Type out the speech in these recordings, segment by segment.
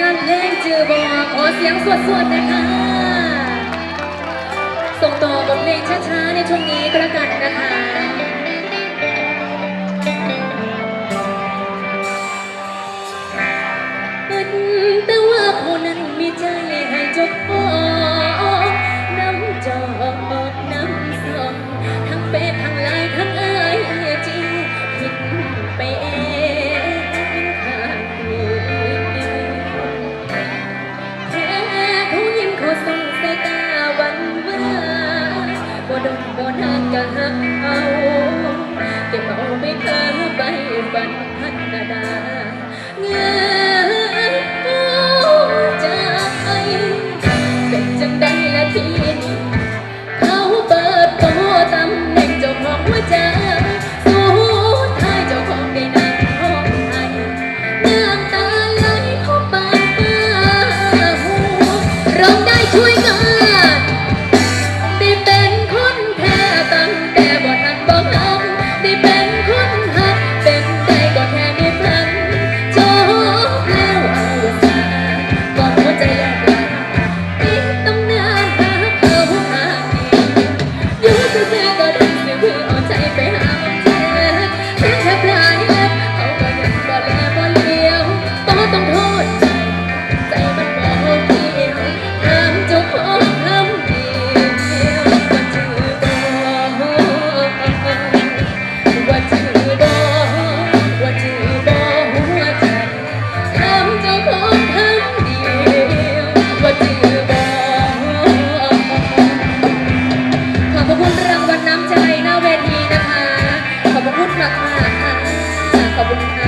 งานเล่งจือบอขอเสียงสวดๆนะคะ ส่งต่อบทเพลงช้าๆในช่วงนี้ก็แล้วกันนะคะ มาค่ะขอบคุณค่ะ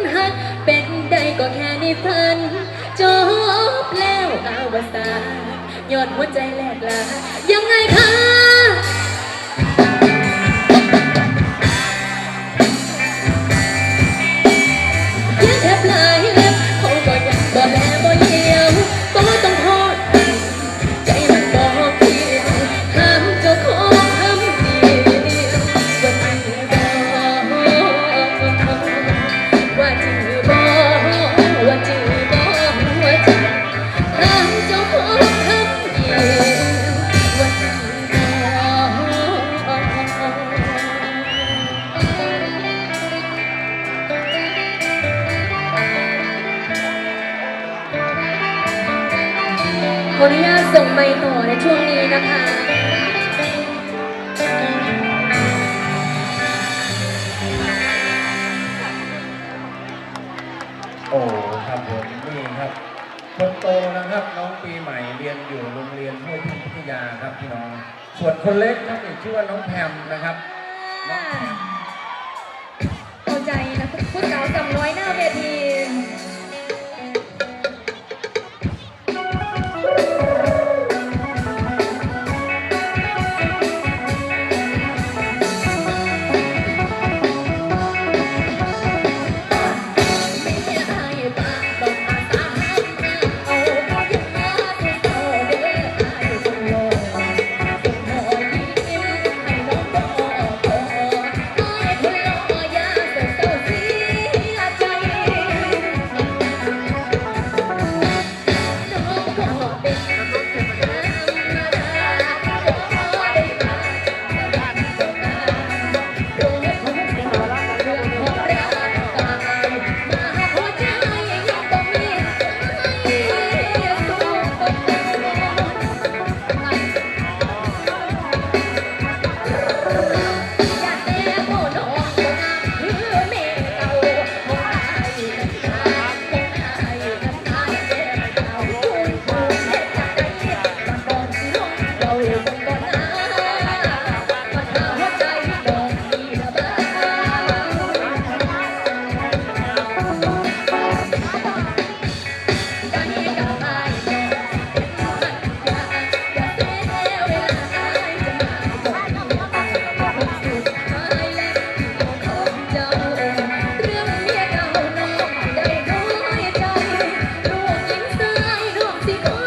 สันจบแล้วอาวสานยอดหัวใจแหลกลายังไงคะ ออนุญาตส่งไมต่อในช่วงนี้นะคะโอ้ครับผมนี่ครับคนโตนะครับน้องปีใหม่เรียนอยู่โรงเรียนห้วยพิทยาครับพี่น้อง ส่วนคนเล็กครับอีกชื่อว่าน้องแพมนะครับน้องแพมเอาใจนะพุทธสาวสำน้อยหน้าเวที Mexico.